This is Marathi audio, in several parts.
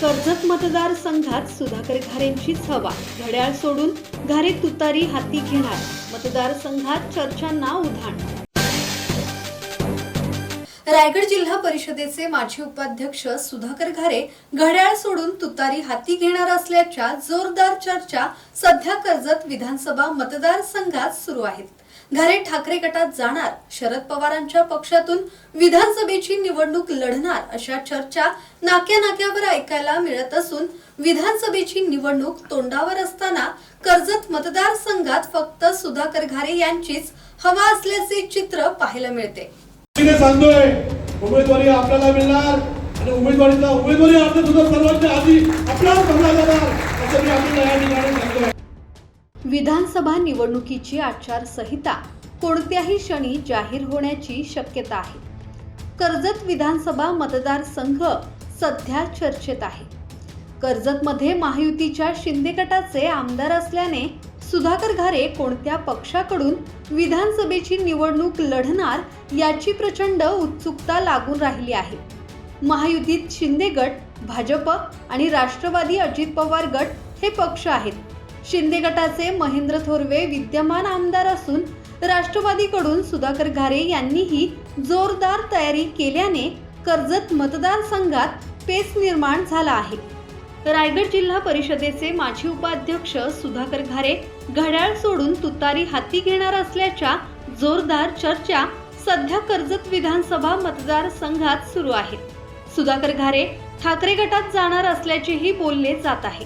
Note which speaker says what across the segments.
Speaker 1: कर्जत मतदारसंघात सुधाकर घारेंचीच हवा घड्याळ सोडून घारे तुतारी हाती घेणार. मतदारसंघात चर्चांना उधाण. रायगड जिल्हा परिषदेचे माजी उपाध्यक्ष सुधाकर घारे घड्याळ सोडून तुतारी हाती घेणार असल्याच्या जोरदार चर्चा सध्या कर्जत विधानसभा मतदारसंघात सुरू आहेत. घरे ठाकरे गटात जाणार. शरद पवारांच्या पक्षातून विधानसभेची निवडणूक लढणार अशा चर्चा नाक्या नाक्यावर ऐकायला मिळत असून विधानसभेची निवडणूक तोंडावर असताना कर्जत मतदारसंघात फक्त सुधाकर घारे यांचीच हवा असल्याचे चित्र पाहायला मिळते.
Speaker 2: सांगतोय उमेदवारी आपल्याला मिळणार आणि उमेदवारीचा उमेदवारी अर्ज सुद्धा सर्वांच्या आधी आपल्याला समजा जाणार असं मी आपल्याला या ठिकाणी सांगतोय.
Speaker 1: विधानसभा निवडणुकीची आचारसंहिता कोणत्याही क्षणी जाहीर होण्याची शक्यता आहे. कर्जत विधानसभा मतदारसंघ सध्या चर्चेत आहे. कर्जतमध्ये महायुतीच्या शिंदे गटाचे आमदार असल्याने सुधाकर घारे कोणत्या पक्षाकडून विधानसभेची निवडणूक लढणार याची प्रचंड उत्सुकता लागून राहिली आहे. महायुतीत शिंदे गट भाजप आणि राष्ट्रवादी अजित पवार गट हे पक्ष आहेत. शिंदे गटाचे महेंद्र थोरवे विद्यमान आमदार असून राष्ट्रवादीकडून सुधाकर घारे यांनीही जोरदार तयारी केल्याने कर्जत मतदारसंघात पेच निर्माण झाला आहे. रायगड जिल्हा परिषदेचे माजी उपाध्यक्ष सुधाकर घारे घड्याळ सोडून तुतारी हाती घेणार असल्याच्या जोरदार चर्चा सध्या कर्जत विधानसभा मतदारसंघात सुरू आहेत सुधाकर घारे ठाकरे गटात जाणार असल्याचेही बोलले जात आहे.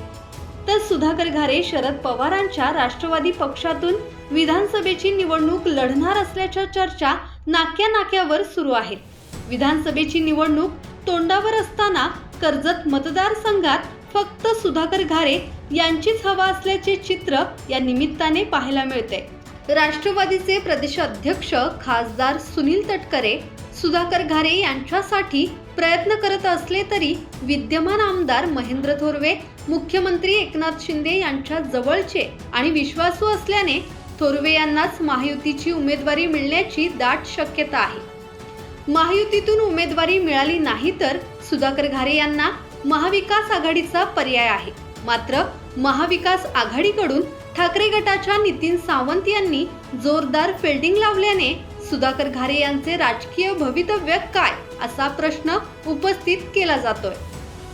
Speaker 1: तर सुधाकर घारे शरद पवारांच्या राष्ट्रवादी पक्षातून विधानसभेची निवडणूक लढणार असल्याच्या चर्चा नाक्या नाक्यावर सुरू आहेत विधानसभेची निवडणूक तोंडावर असताना कर्जत मतदारसंघात फक्त सुधाकर घारे यांचीच हवा असल्याचे चित्र या निमित्ताने पाहायला मिळते. राष्ट्रवादीचे प्रदेशाध्यक्ष खासदार सुनील तटकरे सुधाकर घारे यांच्यासाठी प्रयत्न करत असले तरी विद्यमान आमदार महेंद्र थोरवे मुख्यमंत्री एकनाथ शिंदे यांच्या जवळचे आणि विश्वासू असल्याने थोरवे यांनाच महायुतीची उमेदवारी मिळण्याची दाट शक्यता आहे. महायुतीतून उमेदवारी मिळाली नाही तर सुधाकर घारे यांना महाविकास आघाडीचा पर्याय आहे. मात्र महाविकास आघाडीकडून ठाकरे गटाच्या नितीन सावंत यांनी जोरदार फिल्डिंग लावल्याने सुधाकर घारे यांचे राजकीय भवितव्य काय असा प्रश्न उपस्थित केला जातोय.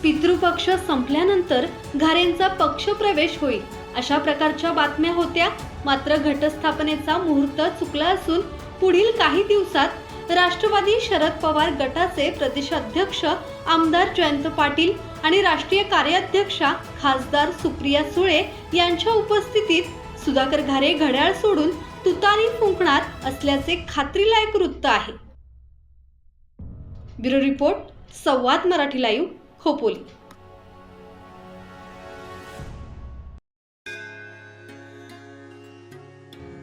Speaker 1: पितृपक्ष संपल्यानंतर घारेंचा पक्ष प्रवेश होईल अशा प्रकारच्या बातम्या होत्या. मात्र घटस्थापनेचा मुहूर्त चुकला असून पुढील काही दिवसात राष्ट्रवादी शरद पवार गटाचे प्रदेशाध्यक्ष आमदार जयंत पाटील आणि राष्ट्रीय कार्याध्यक्षा खासदार सुप्रिया सुळे यांच्या उपस्थितीत सुधाकर घारे घड्याळ सोडून तुतारी फुंकणार असल्याचे खात्रीलायक वृत्त आहे. Bureau report Samvad Marathi live Khopoli.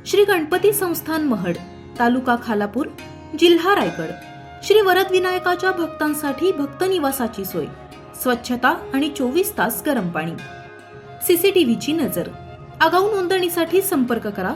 Speaker 3: Shri Ganpati Sansthan Mahad taluka Khalapur जिल्हा रायगड. श्री वरद विनायकाच्या भक्तांसाठी भक्त निवासाची सोय. स्वच्छता आणि चोवीस तास गरम पाणी. सीसीटीव्हीची नजर. आगाऊ नोंदणीसाठी संपर्क करा